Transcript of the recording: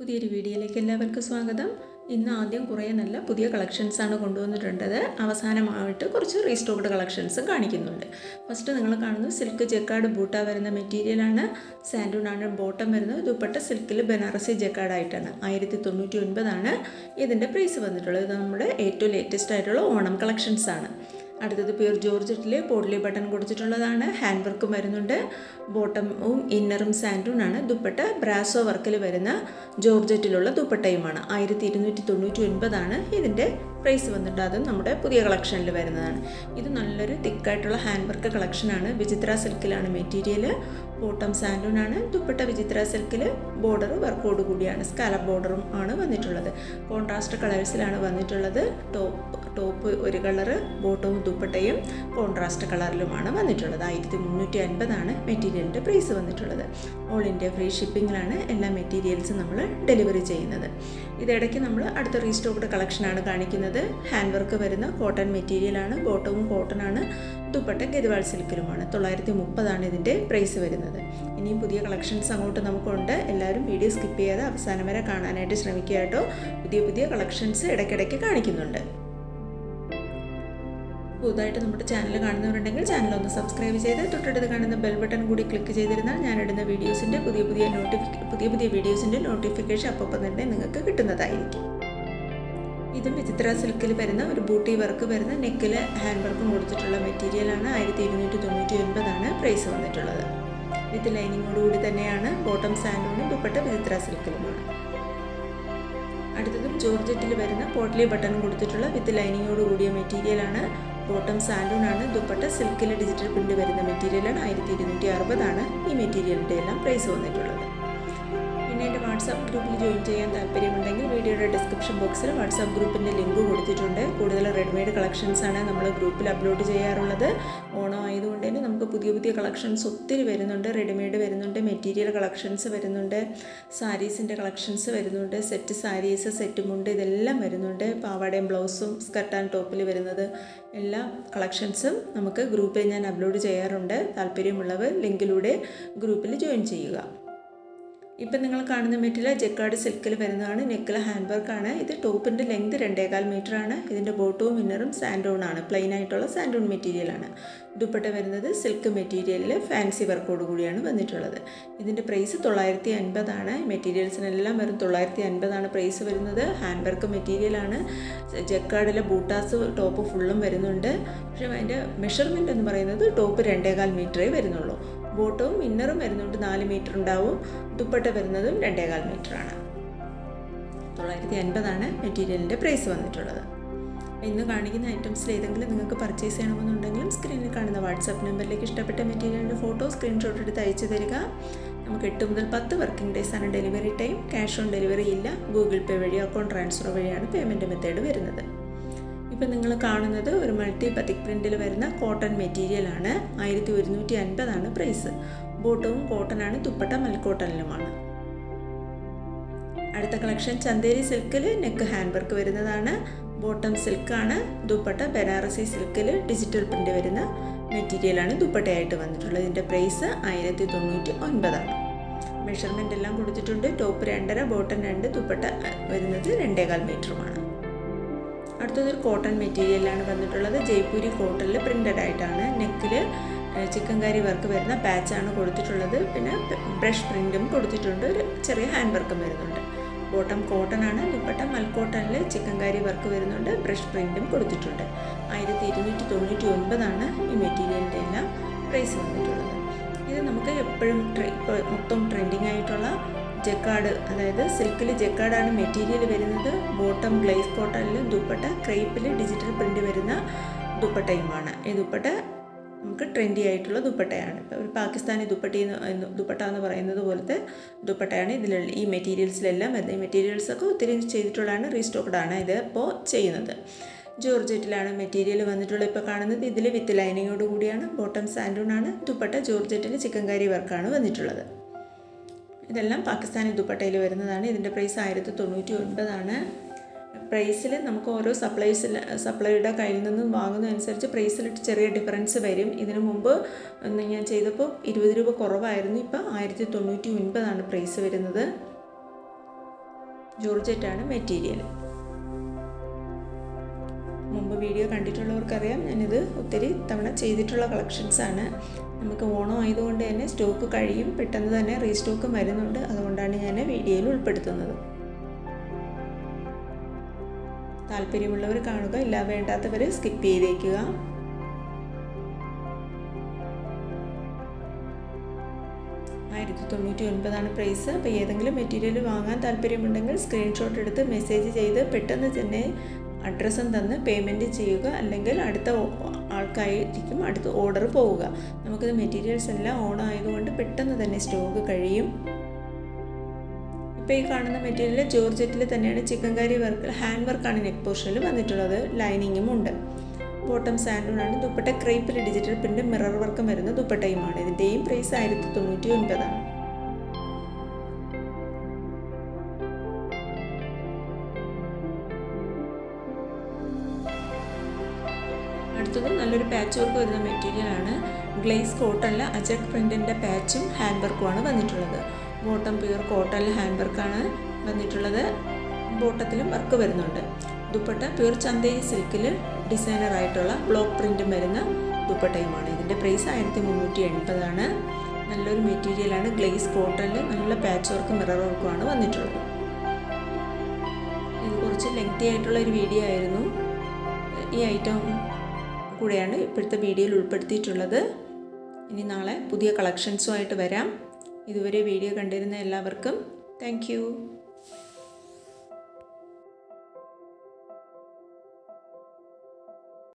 പുതിയൊരു വീഡിയോയിലേക്ക് എല്ലാവർക്കും സ്വാഗതം. ഇന്ന് ആദ്യം കുറേ നല്ല പുതിയ കളക്ഷൻസാണ് ആണ് കൊണ്ടുവന്നിട്ടുള്ളത്. അവസാനമായിട്ട് കുറച്ച് റീസ്റ്റോക്ഡ് കളക്ഷൻസും കാണിക്കുന്നുണ്ട്. ഫസ്റ്റ് നിങ്ങൾ കാണുന്നത് സിൽക്ക് ജെക്കാർഡ് ബൂട്ട വരുന്ന മെറ്റീരിയലാണ് സാൻഡൂണാണ് ബോട്ടം വരുന്നത്. ദുപ്പട്ട സിൽക്കിൽ ബനാറസി ജെക്കാർഡായിട്ടാണ് ആയിരത്തി തൊണ്ണൂറ്റി ഒൻപതാണ് ഇതിന്റെ പ്രൈസ് വന്നിട്ടുള്ളത്. ഇത് നമ്മുടെ ഏറ്റവും ലേറ്റസ്റ്റ് ആയിട്ടുള്ള ഓണം കളക്ഷൻസാണ് അടുത്തത് പ്യൂർ ജോർജറ്റിൽ പോഡ്ലി ബട്ടൺ കൊടുത്തിട്ടുള്ളതാണ്. ഹാൻഡ് വർക്കും വരുന്നുണ്ട് ബോട്ടമും ഇന്നറും സാൻഡും ആണ്. ദുപ്പട്ട ബ്രാസോ വർക്കിൽ വരുന്ന ജോർജറ്റിലുള്ള ദുപ്പട്ടയുമാണ്. ആയിരത്തി ഇരുന്നൂറ്റി തൊണ്ണൂറ്റി ഒൻപതാണ് ഇതിന്റെ പ്രൈസ് വന്നിട്ട് അതും നമ്മുടെ പുതിയ കളക്ഷനിൽ വരുന്നതാണ്. ഇത് നല്ലൊരു തിക്കായിട്ടുള്ള ഹാൻഡ് വർക്ക് കളക്ഷനാണ് വിചിത്ര സിൽക്കിലാണ് മെറ്റീരിയൽ ബോട്ടം ആണ് ദുപ്പട്ട വിചിത്ര സിൽക്കിൽ ബോർഡർ വർക്കോട് കൂടിയാണ് സ്കാലപ്പ് ബോർഡറും ആണ് വന്നിട്ടുള്ളത്. കോൺട്രാസ്റ്റ് കളേഴ്സിലാണ് വന്നിട്ടുള്ളത്. ടോപ്പ് ടോപ്പ് ഒരു കളറ് ബോട്ടവും ദുപ്പട്ടയും കോൺട്രാസ്റ്റ് കളറിലുമാണ് വന്നിട്ടുള്ളത്. ആയിരത്തി മുന്നൂറ്റി അൻപതാണ് മെറ്റീരിയലിന്റെ പ്രൈസ് വന്നിട്ടുള്ളത്. ഓൾ ഇന്ത്യ ഫ്രീ ഷിപ്പിങ്ങിലാണ് എല്ലാ മെറ്റീരിയൽസും നമ്മൾ ഡെലിവറി ചെയ്യുന്നത്. ഇതിടയ്ക്ക് നമ്മൾ അടുത്ത റീസ്റ്റോക്ഡ് കളക്ഷനാണ് കാണിക്കുന്നത്. ഹാൻഡ് വർക്ക് വരുന്ന കോട്ടൺ മെറ്റീരിയലാണ് ബോട്ടവും കോട്ടണാണ് ദുപ്പട്ട ഗതിവാൾ സിൽക്കിലുമാണ്. തൊള്ളായിരത്തി മുപ്പതാണ് ഇതിന്റെ പ്രൈസ് വരുന്നത്. ഇനിയും പുതിയ കളക്ഷൻസ് അങ്ങോട്ട് നമുക്കുണ്ട്. എല്ലാവരും വീഡിയോ സ്കിപ്പ് ചെയ്യാതെ അവസാനം വരെ കാണാനായിട്ട് ശ്രമിക്കുക കേട്ടോ. പുതിയ പുതിയ കളക്ഷൻസ് ഇടയ്ക്കിടയ്ക്ക് കാണിക്കുന്നുണ്ട്. പുതുതായിട്ട് നമ്മുടെ ചാനൽ കാണുന്നവരുണ്ടെങ്കിൽ ചാനൽ ഒന്ന് സബ്സ്ക്രൈബ് ചെയ്ത് തൊട്ടടുത്ത് കാണുന്ന ബെൽ ബട്ടൺ കൂടി ക്ലിക്ക് ചെയ്തിരുന്നാൽ ഞാനിടുന്ന വീഡിയോസിന്റെ പുതിയ പുതിയ നോട്ടിഫിക്ക പുതിയ പുതിയ വീഡിയോസിന്റെ നോട്ടിഫിക്കേഷൻ അപ്പം തന്നെ നിങ്ങൾക്ക് കിട്ടുന്നതായിരിക്കും. ഇതും വിചിത്ര സിൽക്കിൽ വരുന്ന ഒരു ബൂട്ടി വർക്ക് വരുന്ന നെക്കിൽ ഹാൻഡ് വർക്കും കൊടുത്തിട്ടുള്ള മെറ്റീരിയലാണ് ആയിരത്തി ഇരുന്നൂറ്റി തൊണ്ണൂറ്റി ഒൻപതാണ് പ്രൈസ് വന്നിട്ടുള്ളത്. വിത്ത് ലൈനിങ്ങോടുകൂടി തന്നെയാണ് ബോട്ടം സാൻഡൂണും ദുപ്പട്ട വിചിത്ര സിൽക്കിലുമാണ് അടുത്തതും ജോർജറ്റിൽ വരുന്ന പോട്ട്ലി ബട്ടൺ കൊടുത്തിട്ടുള്ള വിത്ത് ലൈനിങ്ങോട് കൂടിയ മെറ്റീരിയലാണ് ബോട്ടം സാൻഡൂൺ ആണ് ദുപ്പട്ട സിൽക്കിൽ ഡിജിറ്റൽ പ്രിന്റ് വരുന്ന മെറ്റീരിയലാണ് ആയിരത്തി ഇരുന്നൂറ്റി അറുപതാണ് ഈ മെറ്റീരിയലിന്റെ എല്ലാം പ്രൈസ് വന്നിട്ടുള്ളത്. പിന്നെ എന്റെ വാട്സാപ്പ് ഗ്രൂപ്പിൽ ജോയിൻ ചെയ്യാൻ താല്പര്യമുണ്ടെങ്കിൽ വീഡിയോയുടെ ഡിസ്ക്രിപ്ഷൻ ബോക്സിൽ വാട്സാപ്പ് ഗ്രൂപ്പിന്റെ ലിങ്ക് കൊടുത്തിട്ടുണ്ട്. കൂടുതൽ റെഡിമെയ്ഡ് കളക്ഷൻസാണ് നമ്മൾ ഗ്രൂപ്പിൽ അപ്ലോഡ് ചെയ്യാറുള്ളത്. ഓണം ആയതുകൊണ്ട് തന്നെ നമുക്ക് പുതിയ പുതിയ കളക്ഷൻസ് ഒത്തിരി വരുന്നുണ്ട്. റെഡിമെയ്ഡ് വരുന്നുണ്ട്. മെറ്റീരിയൽ കളക്ഷൻസ് വരുന്നുണ്ട്. സാരീസിന്റെ കളക്ഷൻസ് വരുന്നുണ്ട്. സെറ്റ് സാരീസ് സെറ്റ് മുണ്ട് ഇതെല്ലാം വരുന്നുണ്ട്. പാവാടയും ബ്ലൗസും സ്കർട്ട് ആൻഡ് ടോപ്പിൽ വരുന്നത് എല്ലാ കളക്ഷൻസും നമുക്ക് ഗ്രൂപ്പിൽ ഞാൻ അപ്ലോഡ് ചെയ്യാറുണ്ട്. താല്പര്യമുള്ളവർ ലിങ്കിലൂടെ ഗ്രൂപ്പിൽ ജോയിൻ ചെയ്യുക. ഇപ്പം നിങ്ങൾ കാണുന്ന മെറ്റീരിയൽ ജെക്കാർഡ് സിൽക്കിൽ വരുന്നതാണ്. നെക്കിൽ ഹാൻഡ് വർക്ക് ആണ്. ഇത് ടോപ്പിന്റെ ലെങ്ത് രണ്ടേകാൽ ആണ്. ഇതിന്റെ ബോട്ടവും ഇന്നറും സാൻഡോൺ ആണ്. പ്ലെയിൻ ആയിട്ടുള്ള സാൻഡോൺ മെറ്റീരിയലാണ് ദുപ്പട്ട വരുന്നത് സിൽക്ക് മെറ്റീരിയലിൽ ഫാൻസി വർക്കോട് കൂടിയാണ് വന്നിട്ടുള്ളത്. ഇതിന്റെ പ്രൈസ് തൊള്ളായിരത്തി അൻപതാണ്. മെറ്റീരിയൽസിനെല്ലാം വരും തൊള്ളായിരത്തി അൻപതാണ് പ്രൈസ് വരുന്നത്. ഹാൻഡ് വർക്ക് മെറ്റീരിയലാണ് ജെക്കാർഡിലെ ബൂട്ടാസ് ടോപ്പ് ഫുള്ളും വരുന്നുണ്ട്. പക്ഷേ അതിന്റെ മെഷർമെന്റ് എന്ന് പറയുന്നത് ടോപ്പ് രണ്ടേകാൽ മീറ്ററേ വരുന്നുള്ളൂ. ബോട്ടവും ഇന്നറും വരുന്നുണ്ട് നാല് മീറ്റർ ഉണ്ടാവും. ദുപ്പട്ട വരുന്നതും രണ്ടേകാൽ ആണ്. തൊള്ളായിരത്തി അൻപതാണ് മെറ്റീരിയലിന്റെ പ്രൈസ് വന്നിട്ടുള്ളത്. ഇന്ന് കാണിക്കുന്ന ഐറ്റംസിൽ ഏതെങ്കിലും നിങ്ങൾക്ക് പർച്ചേസ് ചെയ്യണമെന്നുണ്ടെങ്കിലും സ്ക്രീനിൽ കാണുന്ന വാട്സാപ്പ് നമ്പറിലേക്ക് ഇഷ്ടപ്പെട്ട മെറ്റീരിയലിന്റെ ഫോട്ടോ സ്ക്രീൻഷോട്ട് എടുത്ത് അയച്ചു തരിക. നമുക്ക് എട്ട് മുതൽ പത്ത് വർക്കിംഗ് ഡേയ്സ് ആണ് delivery time. Cash on delivery ഇല്ല. ഗൂഗിൾ പേ വഴിയോ അക്കൗണ്ട് ട്രാൻസ്ഫർ വഴിയാണ് പേയ്മെന്റ് മെത്തേഡ് വരുന്നത്. ഇപ്പം നിങ്ങൾ കാണുന്നത് ഒരു മൾട്ടി പത്തിക് പ്രിന്റിൽ വരുന്ന കോട്ടൺ മെറ്റീരിയലാണ് ആയിരത്തി ഒരുന്നൂറ്റി അൻപതാണ് പ്രൈസ് ബോട്ടവും കോട്ടനാണ് തുപ്പട്ട മൽക്കോട്ടനിലുമാണ്. അടുത്ത കളക്ഷൻ ചന്തേരി സിൽക്കിൽ നെക്ക് ഹാൻഡ് വർക്ക് വരുന്നതാണ്. ബോട്ടം സിൽക്കാണ് ദുപ്പട്ട ബനാറസി സിൽക്കിൽ ഡിജിറ്റൽ പ്രിന്റ് വരുന്ന മെറ്റീരിയലാണ് ദുപ്പട്ടയായിട്ട് വന്നിട്ടുള്ളത്. ഇതിന്റെ പ്രൈസ് ആയിരത്തി തൊണ്ണൂറ്റി ഒൻപതാണ് മെഷർമെന്റ് എല്ലാം കൊടുത്തിട്ടുണ്ട്. ടോപ്പ് രണ്ടര ബോട്ടം രണ്ട് ദുപ്പട്ട വരുന്നത് രണ്ടേകാൽ മീറ്ററുമാണ് അടുത്തതൊരു കോട്ടൺ മെറ്റീരിയലാണ് വന്നിട്ടുള്ളത്. ജയ്പൂരി കോട്ടണിൽ പ്രിന്റഡ് ആയിട്ടാണ്. നെക്കിൽ ചിക്കൻ കറി വർക്ക് വരുന്ന പാച്ചാണ് കൊടുത്തിട്ടുള്ളത്. പിന്നെ ബ്രഷ് പ്രിന്റും കൊടുത്തിട്ടുണ്ട്. ഒരു ചെറിയ ഹാൻഡ് വർക്കും വരുന്നുണ്ട്. ബോട്ടം കോട്ടൺ ആണ്. ദുപ്പട്ട മൽക്കോട്ടണിൽ ചിക്കൻ കറി വർക്ക് വരുന്നുണ്ട്. ബ്രഷ് പ്രിന്റും കൊടുത്തിട്ടുണ്ട്. ആയിരത്തി ഇരുന്നൂറ്റി തൊണ്ണൂറ്റി ഒൻപതാണ് ഈ മെറ്റീരിയലിന്റെ എല്ലാം പ്രൈസ് വന്നിട്ടുള്ളത്. ഇത് നമുക്ക് എപ്പോഴും മൊത്തം ട്രെൻഡിങ് ആയിട്ടുള്ള ജക്കാർഡ് അതായത് സിൽക്കിൽ ജക്കാർഡാണ് മെറ്റീരിയൽ വരുന്നത്. ബോട്ടം ഗ്ലേസ് കോട്ടണിൽ ദുപ്പട്ട ക്രേപ്പിൽ ഡിജിറ്റൽ പ്രിന്റ് വരുന്ന ദുപ്പട്ടയുമാണ്. ഈ ദുപ്പട്ട നമുക്ക് ട്രെൻഡി ആയിട്ടുള്ള ദുപ്പട്ടയാണ്. ഒരു പാകിസ്ഥാനി ദുപ്പട്ടി എന്ന് ദുപ്പട്ട എന്ന് പറയുന്നത് പോലത്തെ ദുപ്പട്ടയാണ് ഇതിലുള്ള ഈ മെറ്റീരിയൽസിലെല്ലാം വരുന്നത്. ഈ മെറ്റീരിയൽസൊക്കെ ഒത്തിരി ചെയ്തിട്ടുള്ളതാണ് റീസ്റ്റോക്ഡ് ആണ് ഇത് ഇപ്പോൾ ചെയ്യുന്നത്. ജോർജറ്റിലാണ് മെറ്റീരിയൽ വന്നിട്ടുള്ളത്. ഇപ്പോൾ കാണുന്നത് ഇതിൽ വിത്ത് ലൈനിങ്ങോട് കൂടിയാണ് ബോട്ടം സാൻഡൂൺ ആണ് ദുപ്പട്ട ജോർജറ്റിൽ ചിക്കൻകാരി വർക്കാണ് വന്നിട്ടുള്ളത്. ഇതെല്ലാം പാകിസ്ഥാനി ദുപ്പട്ടയിൽ വരുന്നതാണ്. ഇതിന്റെ പ്രൈസ് ആയിരത്തി തൊണ്ണൂറ്റി ഒൻപതാണ് പ്രൈസിൽ നമുക്ക് ഓരോ സപ്ലൈസിൽ സപ്ലൈയുടെ കയ്യിൽ നിന്നും വാങ്ങുന്നതനുസരിച്ച് പ്രൈസിൽ ചെറിയ ഡിഫറൻസ് വരും. ഇതിനു മുമ്പ് ഞാൻ ചെയ്തപ്പോൾ ഇരുപത് രൂപ കുറവായിരുന്നു. ഇപ്പോൾ ആയിരത്തി തൊണ്ണൂറ്റി ഒൻപതാണ് പ്രൈസ് വരുന്നത്. ജോർജറ്റാണ് മെറ്റീരിയൽ മുമ്പ് വീഡിയോ കണ്ടിട്ടുള്ളവർക്കറിയാം. ഞാനിത് ഒത്തിരി തവണ ചെയ്തിട്ടുള്ള കളക്ഷൻസാണ് നമുക്ക് ഓണം ആയതുകൊണ്ട് തന്നെ സ്റ്റോക്ക് കഴിയും. പെട്ടെന്ന് തന്നെ റീസ്റ്റോക്കും വരുന്നുണ്ട്. അതുകൊണ്ടാണ് ഞാൻ വീഡിയോയിൽ ഉൾപ്പെടുത്തുന്നത്. താല്പര്യമുള്ളവർ കാണുക. ഇല്ല വേണ്ടാത്തവർ സ്കിപ്പ് ചെയ്തേക്കുക. ആയിരത്തി തൊണ്ണൂറ്റി ഒൻപതാണ് പ്രൈസ് അപ്പോൾ ഏതെങ്കിലും മെറ്റീരിയൽ വാങ്ങാൻ താല്പര്യമുണ്ടെങ്കിൽ സ്ക്രീൻഷോട്ട് എടുത്ത് മെസ്സേജ് ചെയ്ത് പെട്ടെന്ന് തന്നെ അഡ്രസ്സും തന്ന് പേയ്മെന്റ് ചെയ്യുക. അല്ലെങ്കിൽ അടുത്ത ആൾക്കായിരിക്കും അടുത്ത ഓർഡർ പോവുക. നമുക്കിത് മെറ്റീരിയൽസ് എല്ലാം ഓൺ ആയതുകൊണ്ട് പെട്ടെന്ന് തന്നെ സ്റ്റോക്ക് കഴിയും. ഇപ്പോൾ ഈ കാണുന്ന മെറ്റീരിയൽ ജോർജറ്റിൽ തന്നെയാണ് ചിക്കൻകാരി വർക്ക് ഹാൻഡ് വർക്കാണ് നെക്ക് പോർഷനിൽ വന്നിട്ടുള്ളത്. ലൈനിങ്ങും ഉണ്ട്. ബോട്ടം സാൻഡൂണാണ് ദുപ്പട്ട ക്രൈപ്പിൽ ഡിജിറ്റൽ പ്രിന്റ് മിറർ വർക്കും വരുന്ന ദുപ്പട്ടയുമാണ്. ഇതിന്റെയും പ്രൈസ് ആയിരത്തി തൊണ്ണൂറ്റി ഒൻപതാണ്. അടുത്തത് നല്ലൊരു പാച്ച് വർക്ക് വരുന്ന മെറ്റീരിയലാണ് ഗ്ലേസ് കോട്ടണിൽ അജക് പ്രിന്റിന്റെ പാച്ചും ഹാൻഡ് വർക്കുമാണ് വന്നിട്ടുള്ളത്. ബോട്ടം പ്യൂർ കോട്ടണിൽ ഹാൻഡ് വർക്കാണ് വന്നിട്ടുള്ളത്. ബോട്ടത്തിലും വർക്ക് വരുന്നുണ്ട്. ദുപ്പട്ട പ്യൂർ ചന്തേരി സിൽക്കിൽ ഡിസൈനറായിട്ടുള്ള ബ്ലോക്ക് പ്രിന്റും വരുന്ന ദുപ്പട്ടയുമാണ് ഇതിന്റെ പ്രൈസ് ആയിരത്തി മുന്നൂറ്റി എൺപതാണ് നല്ലൊരു മെറ്റീരിയലാണ് ഗ്ലേസ് കോട്ടണിൽ നല്ല പാച്ച് വർക്കും മിറർ വർക്കുമാണ് വന്നിട്ടുള്ളത്. ഇത് കുറച്ച് ലെങ്തി ആയിട്ടുള്ള ഒരു വീഡിയോ ആയിരുന്നു. ഈ ഐറ്റം കൂടെയാണ് ഇപ്പോഴത്തെ വീഡിയോയിൽ ഉൾപ്പെടുത്തിയിട്ടുള്ളത്. ഇനി നാളെ പുതിയ കളക്ഷൻസുമായിട്ട് വരാം. ഇതുവരെ വീഡിയോ കണ്ടിരുന്ന എല്ലാവർക്കും താങ്ക്